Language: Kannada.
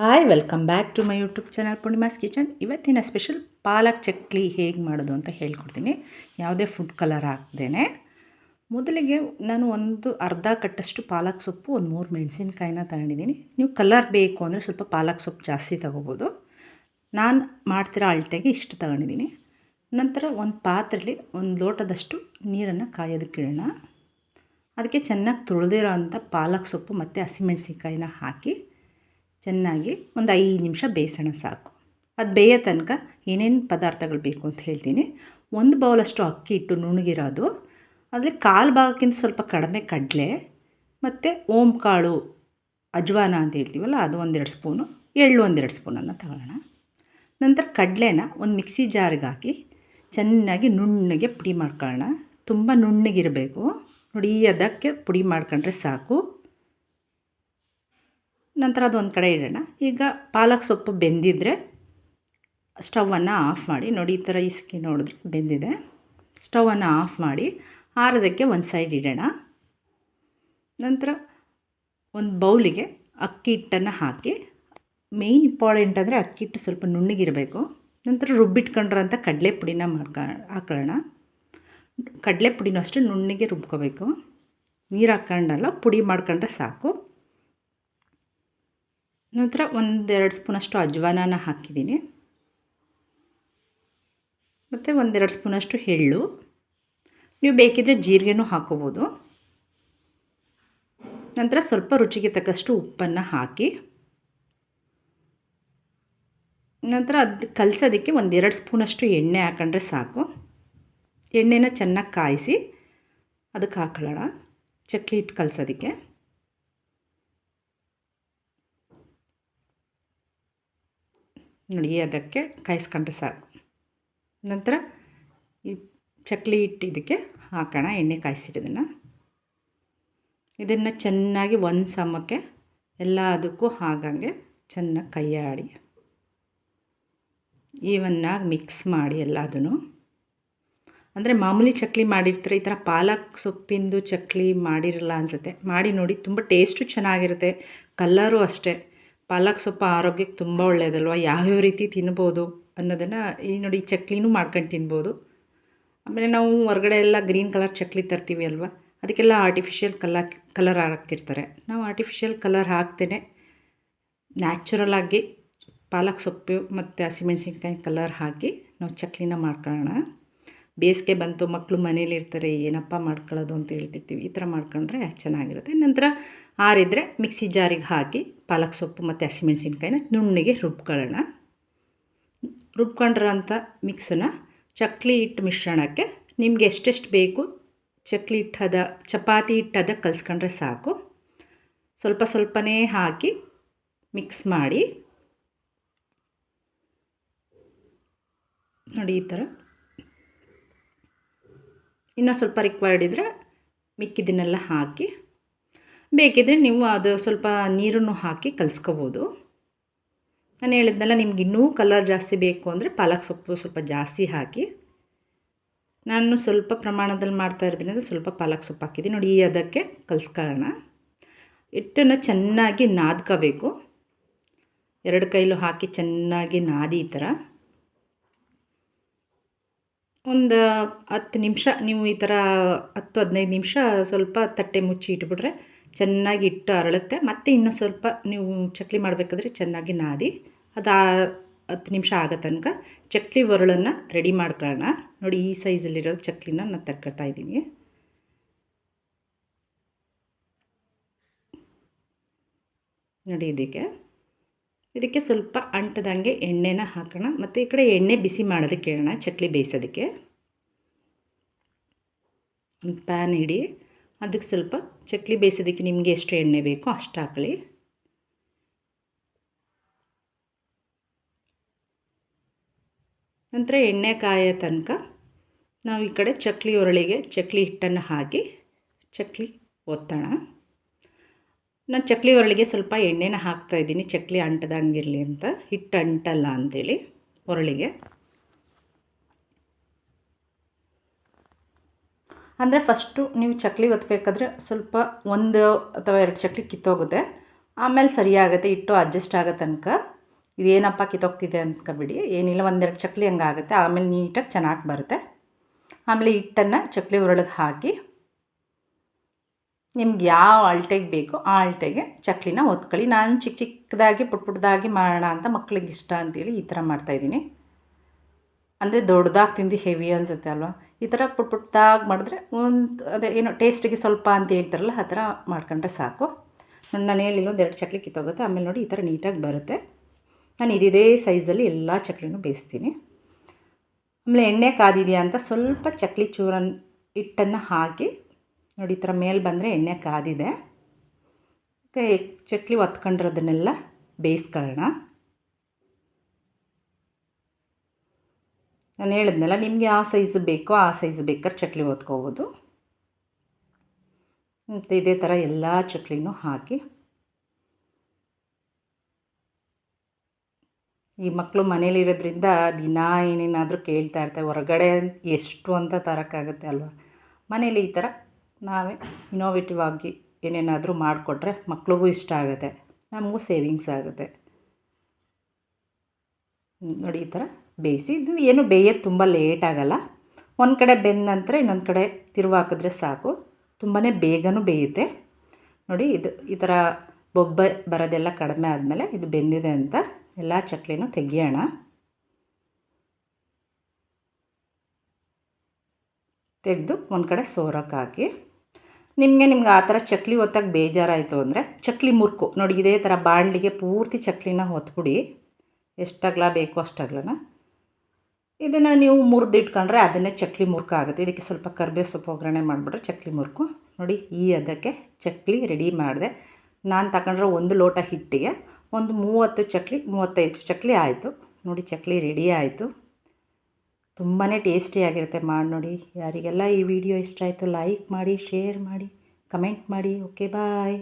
Hi welcome back to my YouTube channel Poornima's kitchen ಇವತ್ತಿನ ಸ್ಪೆಷಲ್ ಪಾಲಕ್ ಚಕ್ಲಿ ಹೇಗೆ ಮಾಡೋದು ಅಂತ ಹೇಳ್ಕೊಡ್ತೀನಿ. ಯಾವುದೇ ಫುಡ್ ಕಲರ್ ಹಾಕ್ದೇನೆ ಮೊದಲಿಗೆ ನಾನು ಒಂದು ಅರ್ಧ ಕಟ್ಟಷ್ಟು ಪಾಲಕ್ ಸೊಪ್ಪು, ಒಂದು ಮೂರು ಮೆಣಸಿನ್ಕಾಯಿನ ತಗೊಂಡಿದ್ದೀನಿ. ನೀವು ಕಲರ್ ಬೇಕು ಅಂದರೆ ಸ್ವಲ್ಪ ಪಾಲಕ್ ಸೊಪ್ಪು ಜಾಸ್ತಿ ತಗೋಬೋದು. ನಾನು ಮಾಡ್ತಿರೋ ಅಳತೆಗೆ ಇಷ್ಟು ತಗೊಂಡಿದ್ದೀನಿ. ನಂತರ ಒಂದು ಪಾತ್ರೆಯಲ್ಲಿ ಒಂದು ಲೋಟದಷ್ಟು ನೀರನ್ನು ಕಾಯೋದಕ್ಕಿಡೋಣ ಅದಕ್ಕೆ ಚೆನ್ನಾಗಿ ತೊಳೆದಿರೋ ಅಂಥ ಪಾಲಕ್ ಸೊಪ್ಪು ಮತ್ತು ಹಸಿಮೆಣಸಿನ್ಕಾಯಿನ ಹಾಕಿ ಚೆನ್ನಾಗಿ ಒಂದು ಐದು ನಿಮಿಷ ಬೇಯಿಸೋಣ ಸಾಕು. ಅದು ಬೇಯೋ ತನಕ ಏನೇನು ಪದಾರ್ಥಗಳು ಬೇಕು ಅಂತ ಹೇಳ್ತೀನಿ. ಒಂದು ಬೌಲಷ್ಟು ಅಕ್ಕಿ ಇಟ್ಟು ನುಣುಗಿರೋದು. ಅದರಲ್ಲಿ ಕಾಲು ಭಾಗಕ್ಕಿಂತ ಸ್ವಲ್ಪ ಕಡಿಮೆ ಕಡಲೆ ಮತ್ತು ಓಂ ಕಾಳು ಅಜ್ವಾನ ಅಂತ ಹೇಳ್ತೀವಲ್ಲ, ಅದು ಒಂದೆರಡು ಸ್ಪೂನು. ಎಳ್ಳು ಒಂದೆರಡು ಸ್ಪೂನನ್ನು ತಗೊಳ್ಳೋಣ ನಂತರ ಕಡಲೆನ ಒಂದು ಮಿಕ್ಸಿ ಜಾರಿಗೆ ಹಾಕಿ ಚೆನ್ನಾಗಿ ನುಣ್ಣಗೆ ಪುಡಿ ಮಾಡ್ಕೊಳ್ಳೋಣ. ತುಂಬ ನುಣ್ಣಗಿರಬೇಕು. ನೋಡಿ ಅದಕ್ಕೆ ಪುಡಿ ಮಾಡ್ಕೊಂಡ್ರೆ ಸಾಕು. ನಂತರ ಅದೊಂದು ಕಡೆ ಇಡೋಣ. ಈಗ ಪಾಲಕ್ ಸೊಪ್ಪು ಬೆಂದಿದ್ದರೆ ಸ್ಟವನ್ನು ಆಫ್ ಮಾಡಿ, ನೋಡಿ ಈ ಥರ ಇಸ್ಕಿ ನೋಡಿದ್ರೆ ಬೆಂದಿದೆ. ಸ್ಟವನ್ನು ಆಫ್ ಮಾಡಿ ಆರೋದಕ್ಕೆ ಒಂದು ಸೈಡ್ ಇಡೋಣ. ನಂತರ ಒಂದು ಬೌಲಿಗೆ ಅಕ್ಕಿ ಹಿಟ್ಟನ್ನು ಹಾಕಿ ಮೇಯ್ನ್ ಇಂಪಾರ್ಟೆಂಟ್ ಅಂದರೆ ಅಕ್ಕಿ ಹಿಟ್ಟು ಸ್ವಲ್ಪ ನುಣ್ಣಗಿರಬೇಕು. ನಂತರ ರುಬ್ಬಿಟ್ಕೊಂಡಿರೋಂಥ ಕಡಲೆ ಪುಡಿನ ಮಾಡ್ಕ, ಹಾಕೊಳ್ಳೋಣ. ಕಡಲೆ ಪುಡಿನೂ ಅಷ್ಟೇ ನುಣ್ಣಗೆ ರುಬ್ಕೋಬೇಕು. ನೀರು ಹಾಕ್ಕೊಂಡಲ್ಲ, ಪುಡಿ ಮಾಡ್ಕೊಂಡ್ರೆ ಸಾಕು. ನಂತರ ಒಂದೆರಡು ಸ್ಪೂನಷ್ಟು ಅಜ್ವಾನನ ಹಾಕಿದ್ದೀನಿ. ಮತ್ತು ಒಂದೆರಡು ಸ್ಪೂನಷ್ಟು ಎಳ್ಳು. ನೀವು ಬೇಕಿದ್ದರೆ ಜೀರಿಗೆನೂ ಹಾಕೋಬೋದು. ನಂತರ ಸ್ವಲ್ಪ ರುಚಿಗೆ ತಕ್ಕಷ್ಟು ಉಪ್ಪನ್ನು ಹಾಕಿ. ನಂತರ ಅದು ಕಲಸೋದಕ್ಕೆ ಒಂದೆರಡು ಸ್ಪೂನಷ್ಟು ಎಣ್ಣೆ ಹಾಕೊಂಡ್ರೆ ಸಾಕು. ಎಣ್ಣೆನ ಚೆನ್ನಾಗಿ ಕಾಯಿಸಿ ಅದಕ್ಕೆ ಹಾಕೊಳ್ಳೋಣ. ಚಕ್ಕೆ ಹಿಟ್ಟು ಕಲಸೋದಕ್ಕೆ. ನೋಡಿ, ಅದಕ್ಕೆ ಕಾಯಿಸ್ಕೊಂಡ್ರೆ ಸಾಕು. ನಂತರ ಈ ಚಕ್ಲಿ ಹಿಟ್ಟು ಇದಕ್ಕೆ ಹಾಕೋಣ, ಎಣ್ಣೆ ಕಾಯಿಸಿರೋದನ್ನು. ಇದನ್ನು ಚೆನ್ನಾಗಿ ಒಂದು ಸಮಕ್ಕೆ ಎಲ್ಲ ಅದಕ್ಕೂ ಹಾಗಂಗೆ ಚೆನ್ನಾಗಿ ಕೈಯಾಡಿ. ಈವನ್ನಾಗಿ ಮಿಕ್ಸ್ ಮಾಡಿ ಎಲ್ಲದೂ ಅಂದರೆ ಮಾಮೂಲಿ ಚಕ್ಲಿ ಮಾಡಿರ್ತಾರೆ, ಈ ಥರ ಪಾಲಕ್ ಸೊಪ್ಪಿಂದು ಚಕ್ಲಿ ಮಾಡಿರಲ್ಲ ಅನಿಸುತ್ತೆ. ಮಾಡಿ ನೋಡಿ, ತುಂಬ ಟೇಸ್ಟು ಚೆನ್ನಾಗಿರುತ್ತೆ, ಕಲ್ಲರು ಅಷ್ಟೇ. ಪಾಲಕ್ ಸೊಪ್ಪು ಆರೋಗ್ಯಕ್ಕೆ ತುಂಬ ಒಳ್ಳೆಯದಲ್ವ ಯಾವ್ಯಾವ ರೀತಿ ತಿನ್ಬೋದು ಅನ್ನೋದನ್ನು ಈ ನೋಡಿ ಚಕ್ಲಿನೂ ಮಾಡ್ಕೊಂಡು ತಿನ್ಬೋದು. ಆಮೇಲೆ ನಾವು ಹೊರಗಡೆ ಎಲ್ಲ ಗ್ರೀನ್ ಕಲರ್ ಚಕ್ಲಿ ತರ್ತೀವಿ ಅಲ್ವಾ? ಅದಕ್ಕೆಲ್ಲ ಆರ್ಟಿಫಿಷಿಯಲ್ ಕಲರ್ ಕಲರ್ ಹಾಕಿರ್ತಾರೆ. ನಾವು ಆರ್ಟಿಫಿಷಿಯಲ್ ಕಲರ್ ಹಾಕ್ತೇನೆ ನ್ಯಾಚುರಲಾಗಿ ಪಾಲಕ್ ಸೊಪ್ಪು ಮತ್ತು ಹಸಿಮೆಣಸಿನ್ಕಾಯಿ ಕಲರ್ ಹಾಕಿ ನಾವು ಚಕ್ಲಿನ ಮಾಡ್ಕೊಳ್ಳೋಣ. ಬೇಸಿಗೆ ಬಂತು ಮಕ್ಕಳು ಮನೇಲಿ ಇರ್ತಾರೆ, ಏನಪ್ಪ ಮಾಡ್ಕೊಳ್ಳೋದು ಅಂತ ಹೇಳ್ತಿರ್ತೀವಿ. ಈ ಥರ ಮಾಡ್ಕೊಂಡ್ರೆ ಚೆನ್ನಾಗಿರುತ್ತೆ. ನಂತರ ಆರಿದ್ರೆ ಮಿಕ್ಸಿ ಜಾರಿಗೆ ಹಾಕಿ ಪಾಲಕ್ ಸೊಪ್ಪು ಮತ್ತು ಹಸಿಮೆಣಸಿನ್ಕಾಯಿನ ನುಣ್ಣಗೆ ರುಬ್ಕೊಳ್ಳೋಣ. ರುಬ್ಕೊಂಡಿರೋಂಥ ಮಿಕ್ಸನ್ನ ಚಕ್ಲಿ ಹಿಟ್ಟು ಮಿಶ್ರಣಕ್ಕೆ ನಿಮ್ಗೆ ಎಷ್ಟೆಷ್ಟು ಬೇಕು, ಚಕ್ಲಿ ಹಿಟ್ಟದ, ಚಪಾತಿ ಹಿಟ್ಟದ ಕಲ್ಸ್ಕೊಂಡ್ರೆ ಸಾಕು. ಸ್ವಲ್ಪ ಸ್ವಲ್ಪನೇ ಹಾಕಿ ಮಿಕ್ಸ್ ಮಾಡಿ, ನೋಡಿ ಈ ಥರ ಇನ್ನೂ ಸ್ವಲ್ಪ ರಿಕ್ವೈರ್ಡ್ ಇದ್ದರೆ ಮಿಕ್ಕಿದ್ದನ್ನೆಲ್ಲ ಹಾಕಿ ಬೇಕಿದ್ದರೆ ನೀವು ಅದು ಸ್ವಲ್ಪ ನೀರನ್ನು ಹಾಕಿ ಕಲಿಸ್ಕೋಬೋದು. ನಾನು ಹೇಳಿದ್ನಲ್ಲ, ನಿಮ್ಗೆ ಇನ್ನೂ ಕಲರ್ ಜಾಸ್ತಿ ಬೇಕು ಅಂದರೆ ಪಾಲಕ್ ಸೊಪ್ಪು ಸ್ವಲ್ಪ ಜಾಸ್ತಿ ಹಾಕಿ, ನಾನು ಸ್ವಲ್ಪ ಪ್ರಮಾಣದಲ್ಲಿ ಮಾಡ್ತಾ ಇರೋದ್ರಿಂದ ಸ್ವಲ್ಪ ಪಾಲಕ್ ಸೊಪ್ಪು ಹಾಕಿದ್ದೀನಿ. ನೋಡಿ, ಈ ಅದಕ್ಕೆ ಕಲಿಸ್ಕೊಳ್ಳೋಣ. ಹಿಟ್ಟನ್ನು ಚೆನ್ನಾಗಿ ನಾದ್ಕೋಬೇಕು. ಎರಡು ಕೈಲೂ ಹಾಕಿ ಚೆನ್ನಾಗಿ ನಾದಿ ಈ ಥರ. ಒಂದು ಹತ್ತು ನಿಮಿಷ, ನೀವು ಈ ಥರ ಹತ್ತು ಹದಿನೈದು ನಿಮಿಷ ಸ್ವಲ್ಪ ತಟ್ಟೆ ಮುಚ್ಚಿ ಇಟ್ಬಿಟ್ರೆ ಚೆನ್ನಾಗಿ ಇಟ್ಟು ಅರಳುತ್ತೆ. ಮತ್ತು ಇನ್ನೂ ಸ್ವಲ್ಪ ನೀವು ಚಕ್ಲಿ ಮಾಡಬೇಕಾದ್ರೆ ಚೆನ್ನಾಗಿ ನಾದಿ, ಅದು ಹತ್ತು ನಿಮಿಷ ಆಗೋ ತನಕ ಚಕ್ಲಿ ಒರಳನ್ನು ರೆಡಿ ಮಾಡ್ಕೊಳ್ಳೋಣ. ನೋಡಿ ಈ ಸೈಜಲ್ಲಿರೋ ಚಕ್ಲಿನ ನಾನು ತಕ್ಕೊಳ್ತಾ ಇದ್ದೀನಿ. ನೋಡಿ ಇದಕ್ಕೆ. ಇದಕ್ಕೆ ಸ್ವಲ್ಪ ಅಂಟದಂಗೆ ಎಣ್ಣೆನ ಹಾಕೋಣ. ಮತ್ತು ಈ ಕಡೆ ಎಣ್ಣೆ ಬಿಸಿ ಮಾಡೋದಕ್ಕೆ ಹೇಳೋಣ ಚಟ್ಲಿ ಬೇಯಿಸೋದಕ್ಕೆ. ಒಂದು ಪ್ಯಾನ್ ಇಡಿ. ಅದಕ್ಕೆ ಸ್ವಲ್ಪ ಚಕ್ಲಿ ಬೇಯಿಸೋದಕ್ಕೆ ನಿಮಗೆ ಎಷ್ಟು ಎಣ್ಣೆ ಬೇಕೋ ಅಷ್ಟು ಹಾಕಲಿ ನಂತರ ಎಣ್ಣೆ ಕಾಯೋ ತನಕ ನಾವು ಈ ಕಡೆ ಚಕ್ಲಿ ಒರಳಿಗೆ ಚಕ್ಲಿ ಹಿಟ್ಟನ್ನು ಹಾಕಿ ಚಕ್ಲಿ ಒತ್ತೋಣ. ನಾನು ಚಕ್ಲಿ ಒರಳಿಗೆ ಸ್ವಲ್ಪ ಎಣ್ಣೆನ ಹಾಕ್ತಾಯಿದ್ದೀನಿ ಚಕ್ಲಿ ಅಂಟದಂಗಿರಲಿ ಅಂತ. ಹಿಟ್ಟು ಅಂಟಲ್ಲ ಅಂಥೇಳಿ ಒರಳಿಗೆ. ಅಂದರೆ ಫಸ್ಟು ನೀವು ಚಕ್ಲಿ ಒತ್ತಬೇಕಾದ್ರೆ ಸ್ವಲ್ಪ ಒಂದು ಅಥವಾ ಎರಡು ಚಕ್ಲಿ ಕಿತ್ತೋಗುತ್ತೆ. ಆಮೇಲೆ ಸರಿಯಾಗುತ್ತೆ, ಹಿಟ್ಟು ಅಡ್ಜಸ್ಟ್ ಆಗೋ ತನಕ. ಇದೇನಪ್ಪ ಕಿತ್ತೋಗ್ತಿದೆ ಅಂದ್ಕೊಬಿಡಿ ಏನಿಲ್ಲ, ಒಂದೆರಡು ಚಕ್ಲಿ ಹಂಗಾಗುತ್ತೆ. ಆಮೇಲೆ ನೀಟಾಗಿ ಚೆನ್ನಾಗಿ ಬರುತ್ತೆ. ಆಮೇಲೆ ಹಿಟ್ಟನ್ನು ಚಕ್ಲಿ ಒರಳಿಗೆ ಹಾಕಿ ನಿಮ್ಗೆ ಯಾವ ಅಳತೆಗೆ ಬೇಕೋ ಆ ಅಳತೆಗೆ ಚಕ್ಲಿನ ಒತ್ಕೊಳ್ಳಿ ನಾನು ಚಿಕ್ಕ ಚಿಕ್ಕದಾಗಿ ಪುಟ್ ಪುಟ್ಟದಾಗಿ ಮಾಡೋಣ ಅಂತ ಮಕ್ಳಿಗೆ ಇಷ್ಟ ಅಂತೇಳಿ ಈ ಥರ ಮಾಡ್ತಾಯಿದ್ದೀನಿ ಅಂದರೆ ದೊಡ್ಡದಾಗಿ ತಿಂದು ಹೆವಿ ಅನಿಸುತ್ತೆ ಅಲ್ವಾ? ಈ ಥರ ಪುಟ್ ಪುಟ್ಟದಾಗಿ ಮಾಡಿದ್ರೆ ಒಂದು ಅದೇ ಏನೋ ಟೇಸ್ಟಿಗೆ ಸ್ವಲ್ಪ ಅಂತ ಹೇಳ್ತಾರಲ್ಲ, ಆ ಥರ ಮಾಡ್ಕೊಂಡ್ರೆ ಸಾಕು. ನಾನು ಹೇಳಿಲ್ಲ ಒಂದು ಎರಡು ಚಕ್ಲಿ ಕಿತ್ತೋಗುತ್ತೆ. ಆಮೇಲೆ ನೋಡಿ ಈ ಥರ ನೀಟಾಗಿ ಬರುತ್ತೆ. ನಾನು ಇದಿದೇ ಸೈಜಲ್ಲಿ ಎಲ್ಲ ಚಕ್ಲಿನೂ ಬೇಯಿಸ್ತೀನಿ. ಆಮೇಲೆ ಎಣ್ಣೆ ಕಾದಿದೆಯಾ ಅಂತ ಸ್ವಲ್ಪ ಚಕ್ಲಿ ಚೂರನ್ ಹಿಟ್ಟನ್ನು ಹಾಕಿ ನೋಡಿ, ಈ ಥರ ಮೇಲೆ ಬಂದರೆ ಎಣ್ಣೆ ಕಾದಿದೆ. ಕೈ ಚಕ್ಲಿ ಒತ್ಕೊಂಡಿರೋದನ್ನೆಲ್ಲ ಬೇಯಿಸ್ಕೊಳ್ಳೋಣ. ನಾನು ಹೇಳಿದ್ನಲ್ಲ, ನಿಮಗೆ ಯಾವ ಸೈಜ್ ಬೇಕೋ ಆ ಸೈಜ್ ಬೇಕಾದ್ರೆ ಚಕ್ಲಿ ಒತ್ಕೋಬೋದು. ಮತ್ತು ಇದೇ ಥರ ಎಲ್ಲ ಚಕ್ಲಿನೂ ಹಾಕಿ. ಈ ಮಕ್ಕಳು ಮನೇಲಿರೋದ್ರಿಂದ ದಿನ ಏನೇನಾದರೂ ಕೇಳ್ತಾ ಇರ್ತಾರೆ, ಹೊರಗಡೆ ಎಷ್ಟು ಅಂತ ತರೋಕ್ಕಾಗುತ್ತೆ ಅಲ್ವಾ? ಮನೇಲಿ ಈ ಥರ ನಾವೇ ಇನೋವೇಟಿವ್ ಆಗಿ ಏನೇನಾದರೂ ಮಾಡಿಕೊಟ್ರೆ ಮಕ್ಳಿಗೂ ಇಷ್ಟ ಆಗುತ್ತೆ. ನಮಗೂ ಸೇವಿಂಗ್ಸ್ ಆಗುತ್ತೆ. ನೋಡಿ ಈ ಥರ ಬೇಯಿಸಿ. ಇದು ಏನು ಬೇಯೋದು ತುಂಬ ಲೇಟ್ ಆಗೋಲ್ಲ. ಒಂದು ಕಡೆ ಬೆಂದ ನಂತರ ಇನ್ನೊಂದು ಕಡೆ ತಿರುವು ಸಾಕು. ತುಂಬಾ ಬೇಗನೂ ಬೇಯುತ್ತೆ. ನೋಡಿ ಇದು ಈ ಥರ ಬೊಬ್ಬೆ ಬರೋದೆಲ್ಲ ಕಡಿಮೆ ಆದಮೇಲೆ ಇದು ಬೆಂದಿದೆ ಅಂತ ಎಲ್ಲ ಚಕ್ಲಿನೂ ತೆಗಿಯೋಣ. ತೆಗೆದು ಒಂದು ಕಡೆ ಸೋರಕ್ಕೆ ಹಾಕಿ ನಿಮಗೆ ನಿಮ್ಗೆ ಆ ಥರ ಚಕ್ಲಿ ಹೊತ್ತಾಗ ಬೇಜಾರಾಯಿತು ಅಂದರೆ ಚಕ್ಲಿ ಮುರುಕು. ನೋಡಿ ಇದೇ ಥರ ಬಾಣಲಿಗೆ ಪೂರ್ತಿ ಚಕ್ಲಿನ ಹೊತ್ಬಿಡಿ. ಎಷ್ಟು ಅಗಲ ಬೇಕು ಅಷ್ಟು ಅಗಲನ ಇದನ್ನು ನೀವು ಮುರಿದು ಇಟ್ಕೊಂಡ್ರೆ ಅದನ್ನೇ ಚಕ್ಲಿ ಮುರ್ಕ ಆಗುತ್ತೆ. ಇದಕ್ಕೆ ಸ್ವಲ್ಪ ಕರ್ಬೇವು ಸೊಪ್ಪು ಒಗ್ಗರಣೆ ಮಾಡಿಬಿಟ್ರೆ ಚಕ್ಲಿ ಮುರುಕು. ನೋಡಿ ಈ ಅದಕ್ಕೆ ಚಕ್ಲಿ ರೆಡಿ ಮಾಡಿದೆ. ನಾನು ತಗೊಂಡ್ರೆ ಒಂದು ಲೋಟ ಹಿಟ್ಟಿಗೆ ಒಂದು ಮೂವತ್ತು ಚಕ್ಲಿ, ಮೂವತ್ತೈದು ಚಕ್ಲಿ ಆಯಿತು. ನೋಡಿ ಚಕ್ಲಿ ರೆಡಿ ಆಯಿತು. ತುಂಬಾ ಟೇಸ್ಟಿಯಾಗಿರುತ್ತೆ ಮಾಡಿ ನೋಡಿ. ಯಾರಿಗೆಲ್ಲ ಈ ವಿಡಿಯೋ ಇಷ್ಟ ಆಯಿತು ಲೈಕ್ ಮಾಡಿ ಶೇರ್ ಮಾಡಿ ಕಮೆಂಟ್ ಮಾಡಿ. Okay bye